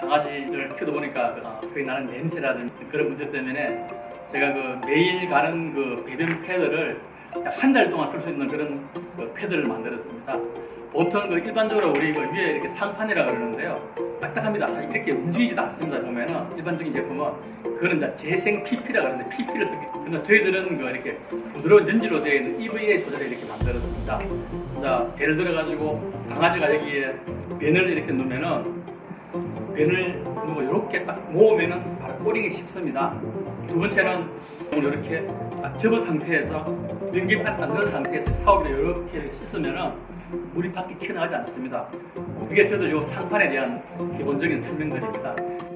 강아지를 키우다 보니까 그, 어, 거기 나는 냄새라든지 그런 문제 때문에 제가 그 매일 가는 그 배변 패드를 한 달 동안 쓸 수 있는 그런 그 패드를 만들었습니다. 보통 그 일반적으로 우리 그 위에 이렇게 상판이라 그러는데요. 딱딱합니다. 이렇게 움직이지도 않습니다. 보면은 일반적인 제품은 그런 재생 PP라 그러는데 PP를 쓰기. 근데 저희들은 그 이렇게 부드러운 연지로 되어 있는 EVA 소재를 이렇게 만들었습니다. 자, 예를 들어 가지고 강아지가 여기에 변을 이렇게 넣으면은 변을 넣고 이렇게 딱 모으면은 바로 꼬리기 쉽습니다. 두 번째는 이렇게 딱 접은 상태에서 연기 딱 넣은 상태에서 사오기를 이렇게 씻으면은 물이 밖에 튀어나가지 않습니다. 이게 저들 요 상판에 대한 기본적인 설명들입니다.